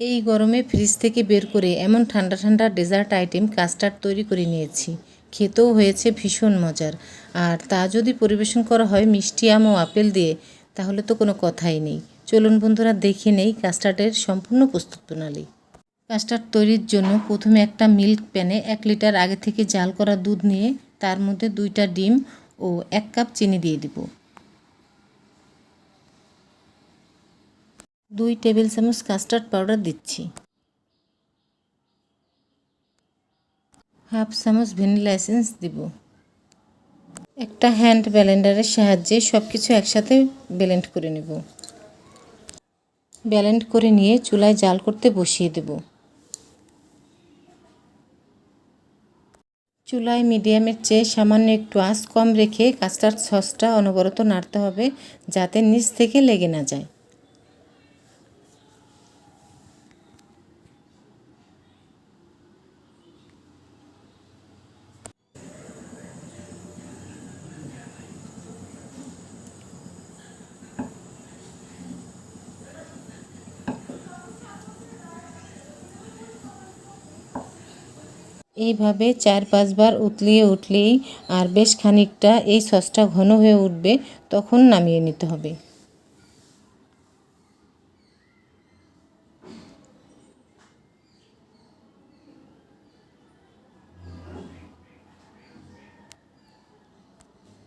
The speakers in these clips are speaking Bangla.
এই গরমে ফ্রিজ থেকে বের করে এমন ঠান্ডা ঠান্ডা ডেজার্ট আইটেম কাস্টার্ড তৈরি করে নিয়েছি। খেতেও হয়েছে ভীষণ মজার। আর তা যদি পরিবেশন করা হয় মিষ্টি আম ও আপেল দিয়ে, তাহলে তো কোনো কথাই নেই। চলুন বন্ধুরা দেখে নেই কাস্টার্ডের সম্পূর্ণ প্রস্তুত প্রণালী। কাস্টার্ড তৈরির জন্য প্রথমে একটা মিল্ক প্যানে এক লিটার আগে থেকে জাল করা দুধ নিয়ে তার মধ্যে দুইটা ডিম ও এক কাপ চিনি দিয়ে দিব। দুই টেবিল চামচ কাস্টার্ড পাউডার দিচ্ছি। হাফ চামচ ভ্যানিলা এসেন্স দিব। একটা হ্যান্ড ব্যালেন্ডারের সাহায্যে সব কিছু একসাথে ব্লেন্ড করে নেব। ব্যালেন্ড করে নিয়ে চুলায় জাল করতে বসিয়ে দেব। চুলায় মিডিয়ামের চেয়ে সামান্য একটু আঁচ কম রেখে কাস্টার্ড সসটা অনবরত নাড়তে হবে যাতে নিচ থেকে লেগে না যায়। এইভাবে চার পাঁচবার উতলিয়ে উঠলেই আর বেশ খানিকটা এই সসটা ঘন হয়ে উঠবে, তখন নামিয়ে নিতে হবে।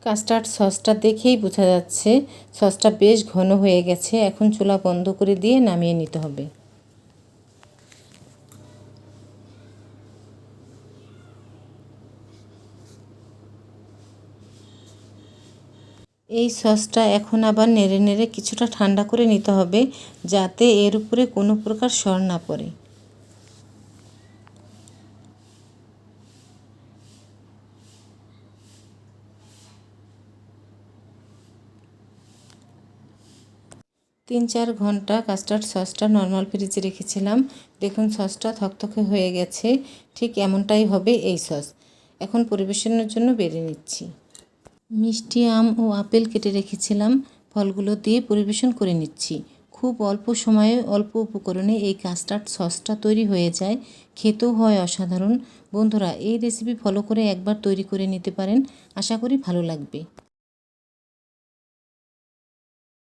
কাস্টার্ড সসটা দেখেই বোঝা যাচ্ছে সসটা বেশ ঘন হয়ে গেছে, এখন চুলা বন্ধ করে দিয়ে নামিয়ে নিতে হবে। এই সসটা এখন আবার নেড়ে নেড়ে কিছুটা ঠান্ডা করে নিতে হবে যাতে এর উপরে কোনো প্রকার সর না পড়ে। তিন চার ঘণ্টা কাস্টার্ড সসটা নর্মাল ফ্রিজে রেখেছিলাম। দেখুন সসটা থকথকে হয়ে গেছে, ঠিক এমনটাই হবে এই সস। এখন পরিবেশনের জন্য বেড়ে নিচ্ছি। মিষ্টি আম ও আপেল কেটে রেখেছিলাম। ফলগুলো দিয়ে পরিবেশন করে নিচ্ছি। খুব অল্প সময়ে অল্প উপকরণে এই কাস্টার্ড সসটা তৈরি হয়ে যায়। খেতেও হয় অসাধারণ। বন্ধুরা, এই রেসিপি ফলো করে একবার তৈরি করে নিতে পারেন। আশা করি ভালো লাগবে।